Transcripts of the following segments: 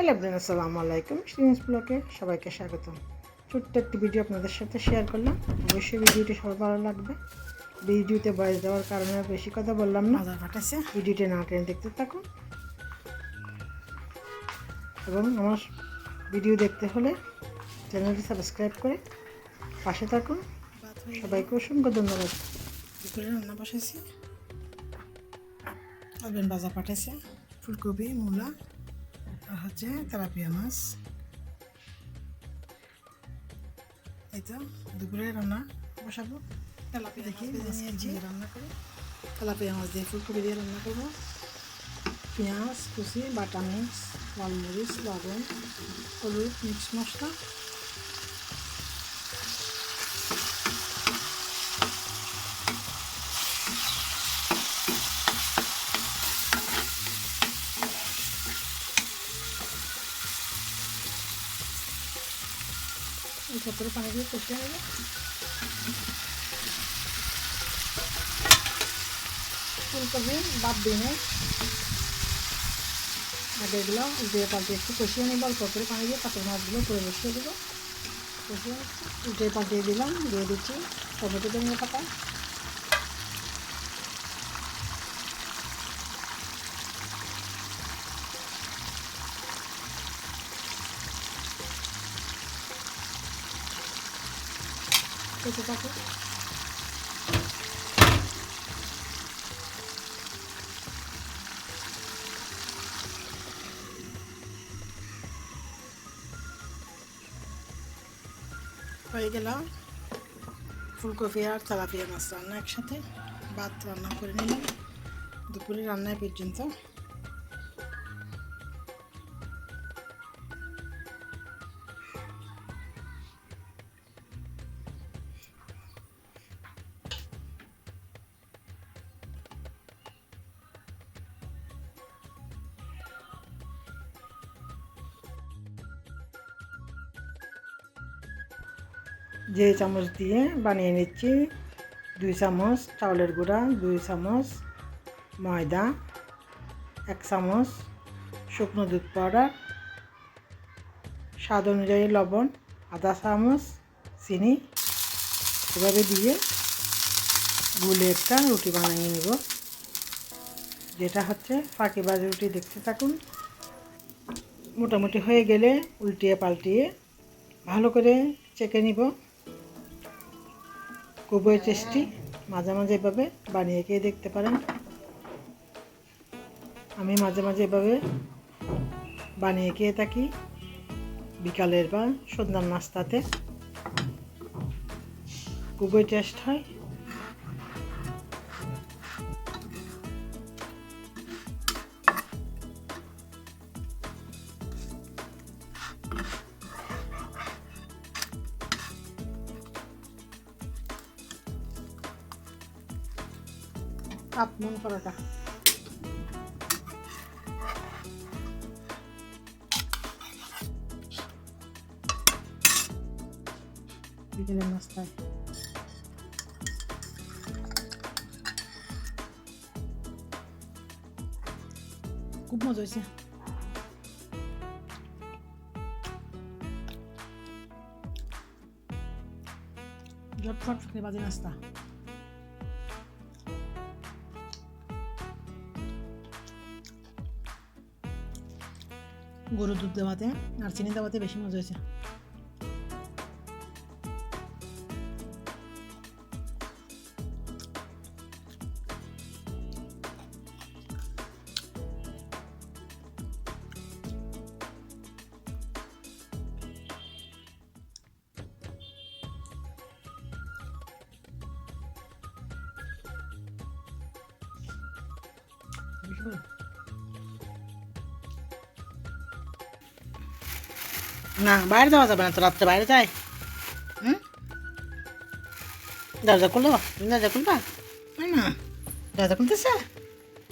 Hello brain আসসালামু আলাইকুম। Serious ব্লকে সবাইকে স্বাগতম। ছোট্ট একটি ভিডিও আপনাদের সাথে শেয়ার করলাম। অবশ্যই ভিডিওটি সবার ভালো লাগবে। ভিডিওতে বয়স দেওয়ার কারণে বেশি কথা বললাম না। বাজার পাঠাইছে ভিডিওটি না টেনে দেখতে থাকুন। এবং আমার ভিডিও দেখতে হলে চ্যানেলটি সাবস্ক্রাইব করে পাশে থাকুন। সবাইকে অসংখ্য ধন্যবাদ। রান্না হাজবেন্ড বাজার পাঠাইছে ফুলকপি মূলা। হচ্ছে তেলাপিয়া মাছ। এই তো দুপুরে রান্না বসাবো। তেলাপিয়া দেখি নিয়েছি রান্না করে। তেলাপিয়া মাছ দিয়ে ফুলকপি দিয়ে রান্না করব। পেঁয়াজ কুচি বাটা মিক্স লাল মরিচ লবণ হলুদ মিক্স মশলা। এই ভেতরে পানি দিয়ে কষিয়ে হবে ফুলকপি বাদ দিয়ে নেই। আগে এগুলো উল্টে পাল্টে একটু কষিয়ে নেব, অল্প করে পানি দিয়ে কাতল মাছগুলো করে বসিয়ে দেবো। কষিয়ে উল্টে পাল্টিয়ে দিলাম, দিয়ে দিচ্ছি টমেটো ধনিয়া পাতা। খেতে থাকে হয়ে গেল। ফুলকপি আর তেলাপিয়া মাছ রান্না একসাথে। ভাত রান্না করে নিলাম। দুপুরে রান্নায় পর্যন্ত। যে চামচ দিয়ে বানিয়ে নিচ্ছি, দুই চামচ চাউলের গুঁড়া, দুই চামচ ময়দা, এক চামচ শুকনো দুধ পাউডার, স্বাদ অনুযায়ী লবণ, আধা চামচ চিনি। এভাবে দিয়ে গুলে একটা রুটি বানিয়ে নিব, যেটা হচ্ছে ফাঁকি বাজে রুটি, দেখতে থাকুন। মোটামুটি হয়ে গেলে উল্টিয়ে পাল্টিয়ে ভালো করে চেকে নিব। খুবই টেস্টি মাঝে মাঝে এভাবে বানিয়ে খেয়ে দেখতে পারেন। আমি মাঝে মাঝে এভাবে বানিয়ে খেয়ে থাকি বিকালের বা সন্ধ্যার নাস্তাতে। খুবই টেস্ট হয় কাপ মন পরোটা খুব মজা হয়েছে। ঝটফট বাজে নাস্তা। গরুর দুধ দেওয়াতে আর চিনি দেওয়াতে বেশি মজা হয়েছে ভালো। না, বাইরে যাওয়া যাবে না তো, রাত্রে বাইরে যায় হুম? দরজা খুললো? দরজা খুলবা? না দরজা খুলতেছে?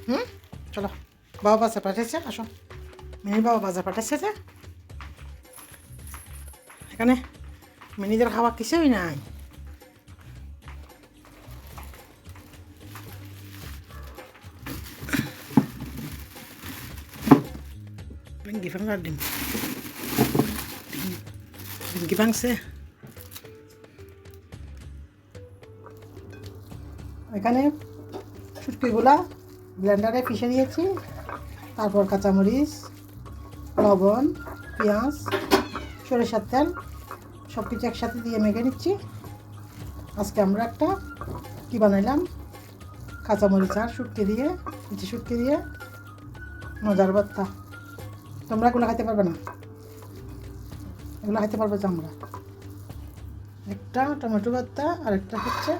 হুম? চলো, বাবা বাজার পাঠাচ্ছে আসো। মিনি বাবা বাজার পাঠাচ্ছে যে। এখানে মিনিদের খাওয়া কিছুই নাই। ডিম ডিম- ডিঙ্গি ভাঙছে এখানে শুটকিগুলা ব্লেন্ডারে পিষে দিয়েছি তারপর কাঁচামরিচ, লবণ, পেঁয়াজ, সরিষার তেল সব কিছু একসাথে দিয়ে মেখে নিচ্ছি। আজকে আমরা একটা কী বানাইলাম? কাঁচামরিচ আর শুটকি দিয়ে কিছু শুটকি দিয়ে, মজার ভর্তা তোমরা এগুলো খাইতে পারবে না। এগুলো খাইতে পারবে আমরা একটা টমেটো ভর্তা আর একটা হচ্ছে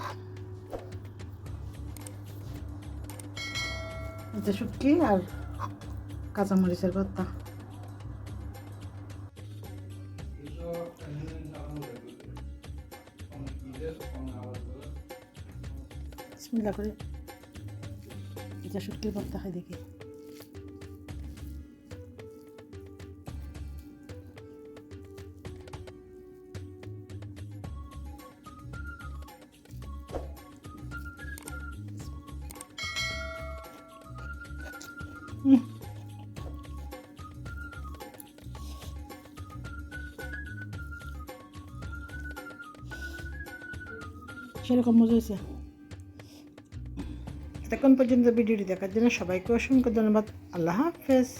শুটকি আর কাঁচামরিচের ভর্তা করে এটা শুটকির ভর্তা খাই দেখি। সেরকম মজা হয়েছে। এতক্ষণ পর্যন্ত ভিডিওটি দেখার জন্য সবাইকে অসংখ্য ধন্যবাদ। আল্লাহ হাফেজ।